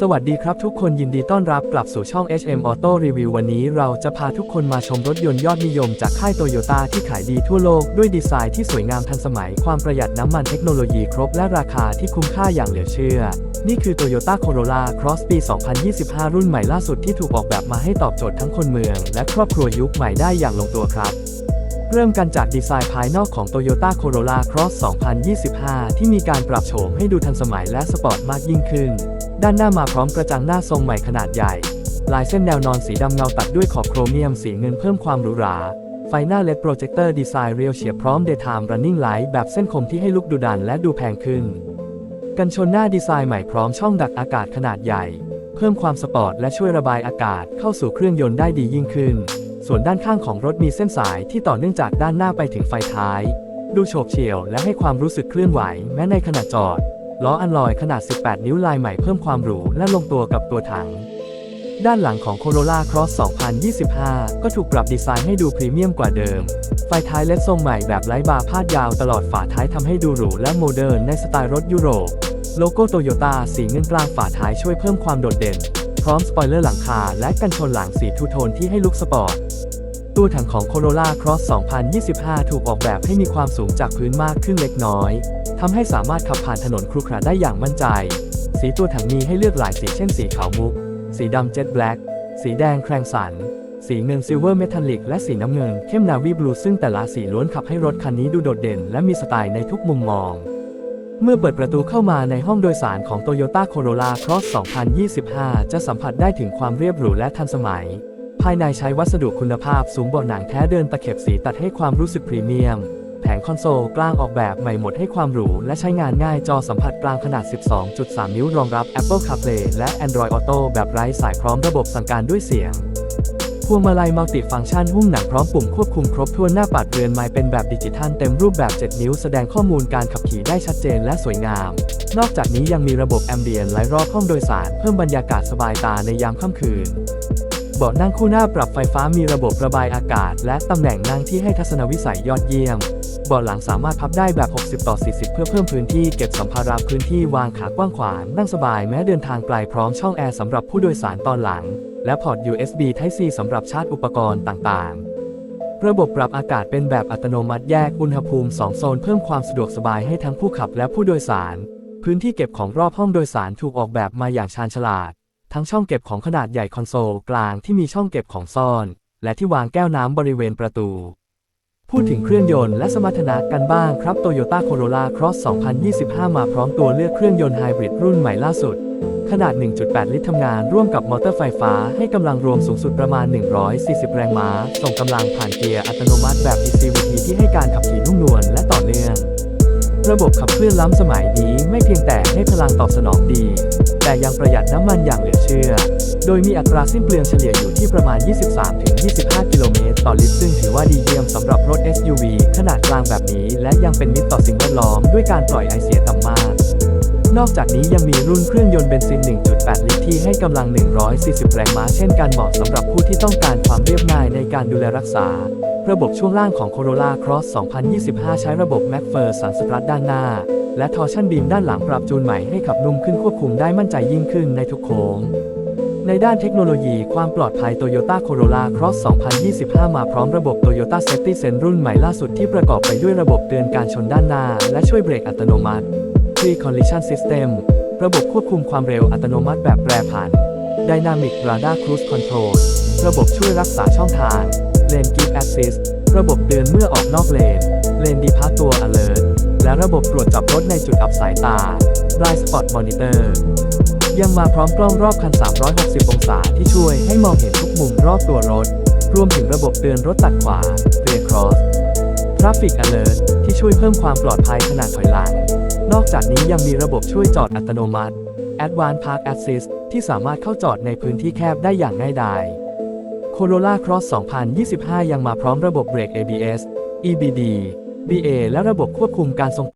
สวัสดีครับทุกคนยินดีต้อนรับกลับสู่ช่อง HM Auto Review วันนี้เราจะพาทุกคนมาชมรถยนต์ยอดนิยมจากค่ายโตโยต้าที่ขายดีทั่วโลกด้วยดีไซน์ที่สวยงามทันสมัย ความประหยัดน้ำมันเทคโนโลยีครบและราคาที่คุ้มค่าอย่างเหลือเชื่อ นี่คือ Toyota Corolla Cross ปี 2025 รุ่นใหม่ล่าสุดที่ถูกออกแบบมาให้ตอบโจทย์ทั้งคนเมือง และครอบครัวยุคใหม่ได้อย่างลงตัวครับ เริ่มกันจากดีไซน์ภายนอกของ Toyota Corolla Cross 2025 ที่มีการปรับโฉมให้ดูทันสมัยและสปอร์ตมากยิ่งขึ้น ด้านหน้ามาพร้อมกระจังหน้าทรงใหม่ขนาดใหญ่ ลายเส้นแนวนอนสีดำเงาตัดด้วยขอบโครเมียมสีเงินเพิ่มความหรูหรา ไฟหน้าเลดโปรเจคเตอร์ดีไซน์เรียวเฉียบพร้อม Daytime Running Light แบบเส้นคมที่ให้ลุกดูดันและดูแพงขึ้น กันชนหน้าดีไซน์ใหม่พร้อมช่องดักอากาศขนาดใหญ่ เพิ่มความสปอร์ตและช่วยระบายอากาศเข้าสู่เครื่องยนต์ได้ดียิ่งขึ้น ส่วนด้านข้างของรถมีเส้นสายที่ต่อเนื่องจากด้านหน้าไปถึงไฟท้าย ดูโฉบเฉี่ยวและให้ความรู้สึกเคลื่อนไหวแม้ในขณะจอด ล้ออันลอยขนาด 18 นิ้วลายใหม่เพิ่มความหรูและลงตัวกับตัวถัง ด้านหลังของ Corolla Cross 2025 ก็ถูกปรับดีไซน์ให้ดูพรีเมียมกว่าเดิม ไฟท้ายเลดทรงใหม่แบบไร้บาร์พาดยาวตลอดฝาท้ายทำให้ดูหรูและโมเดิร์นในสไตล์รถยุโรป โลโก้โตโยต้าสีเงินกลางฝาท้ายช่วยเพิ่มความโดดเด่น พร้อมสปอยเลอร์หลังคาและกันชนหลังสีทูโทนที่ให้ลุคสปอร์ต ตัวถังของ Corolla Cross 2025 ถูกออกแบบให้มีความสูงจากพื้นมากขึ้นเล็กน้อย ทำให้สามารถขับผ่านถนนครุขระได้อย่างมั่นใจ สีตัวถังมีให้เลือกหลายสีเช่นสีขาวมุก สีดำเจ็ตแบล็กสีแดงแครงสัน สีเงินซิลเวอร์เมทัลลิกและสีน้ำเงิน เข้มนาวีบลูซึ่งแต่ละสีล้วนขับให้รถคันนี้ดูโดดเด่น และมีสไตล์ในทุกมุมมอง เมื่อเปิดประตูเข้ามาในห้องโดยสารของ Toyota Corolla Cross 2025 จะสัมผัสได้ถึงความเรียบหรูและทันสมัย ภายในใช้วัสดุคุณภาพสูงบาะหนังแท้เดินตะเข็บสีตัดให้ความรู้สึกพรีเมียม แผงคอนโซลกลางออกแบบใหม่หมดให้ความหรู และใช้งานง่ายจอสัมผัสกลางขนาด 12.3 นิ้วรองรับ Apple CarPlay และ Android Auto แบบไร้สายพร้อมระบบสั่งการด้วยเสียงพวงมาลัยมัลติฟังก์ชันหุ้มหนังพร้อมปุ่มควบคุมครบถ้วนหน้าปัดเรือนไม้เป็นแบบดิจิทัลเต็มรูปแบบ 7 นิ้วแสดงข้อมูลการขับขี่ได้ชัดเจนและสวยงาม นอกจากนี้ยังมีระบบแอมเบียนไลท์รอบห้องโดยสาร เพิ่มบรรยากาศสบายตาในยามค่ำคืน เบาะนั่งคู่หน้าปรับไฟฟ้ามีระบบระบายอากาศ และตำแหน่งนั่งที่ให้ทัศนวิสัยยอดเยี่ยม เบาะหลังสามารถพับได้แบบ 60 ต่อ 40 เพื่อเพิ่มพื้นที่เก็บสัมภาระพื้นที่วางขากว้างขวางนั่งสบายแม้เดินทางไกลพร้อมช่องแอร์สำหรับผู้โดยสารตอนหลัง และพอร์ต USB Type C สำหรับชาร์จอุปกรณ์ต่างๆระบบปรับอากาศเป็นแบบอัตโนมัติแยกอุณหภูมิ 2 โซนเพิ่มความสะดวกสบายให้ทั้งผู้ขับและผู้โดยสาร พื้นที่เก็บของรอบห้องโดยสารถูกออกแบบมาอย่างชาญฉลาด ทั้งช่องเก็บของขนาดใหญ่คอนโซลกลางที่มีช่องเก็บของซ่อน และที่วางแก้วน้ำบริเวณประตู พูดถึงเครื่องยนต์และสมรรถนะกันบ้างครับ Toyota Corolla Cross 2025 มาพร้อมตัวเลือกเครื่องยนต์ไฮบริดรุ่นใหม่ล่าสุด ขนาด 1.8 ลิตรทำงานร่วมกับมอเตอร์ไฟฟ้าให้กำลังรวมสูงสุดประมาณ 140 แรงม้า ส่งกำลังผ่านเกียร์อัตโนมัติแบบ ECVT ที่ให้การขับขี่นุ่มนวลและต่อเนื่อง ระบบขับเคลื่อนล้ำสมัยนี้ไม่เพียงแต่ให้พลังตอบสนองดี แต่ยังประหยัดน้ำมันอย่างเหลือเชื่อ โดยมีอัตราสิ้นเปลืองเฉลี่ยอยู่ที่ประมาณ 23-25 กิโลเมตร ต่อลิตร ซึ่งถือว่าดีเยี่ยมสำหรับรถ SUV ขนาดกลางแบบนี้ และยังเป็นมิตรต่อสิ่งแวดล้อมด้วยการปล่อยไอเสียต่ำมาก นอกจากนี้ยังมีรุ่นเครื่องยนต์เบนซิน 1.8 ลิตรที่ให้กำลัง 140 แรงม้าเช่นกันเหมาะสำหรับผู้ที่ต้องการความเรียบง่ายในการดูแลรักษา ระบบช่วงล่างของ Corolla Cross 2025 ใช้ระบบ MacPherson Strut ด้านหน้า และ Torsion Beam ด้านหลังปรับจูนใหม่ให้ขับนุ่มขึ้นควบคุมได้มั่นใจยิ่งขึ้นในทุกโค้ง ในด้านเทคโนโลยีความปลอดภัย Toyota Corolla Cross 2025 มาพร้อมระบบ Toyota Safety Sense รุ่นใหม่ล่าสุดที่ประกอบไปด้วยระบบเตือนการชนด้านหน้า และช่วยเบรกอัตโนมัติ Pre Collision System ระบบควบคุมความเร็วอัตโนมัติแบบแปรผัน Dynamic Radar Cruise Control ระบบช่วยรักษาช่องทาง Lane Keep Assist ระบบเตือนเมื่อออกนอกเลน Lane Departure Alert และระบบตรวจจับรถในจุดอับสายตา Blind Spot Monitor ยังมาพร้อมกล้องรอบคัน 360 องศาที่ช่วยให้มองเห็นทุกมุมรอบตัวรถ รวมถึงระบบเตือนรถตัดขวา Rear Cross Traffic Alert ที่ช่วยเพิ่มความปลอดภัยขณะถอยหลัง นอกจากนี้ยังมีระบบช่วยจอดอัตโนมัติ Advanced Park Assist ที่สามารถเข้าจอดในพื้นที่แคบได้อย่างง่ายดาย Corolla Cross 2025 ยังมาพร้อมระบบเบรก ABS EBD BA และระบบควบคุมการทรง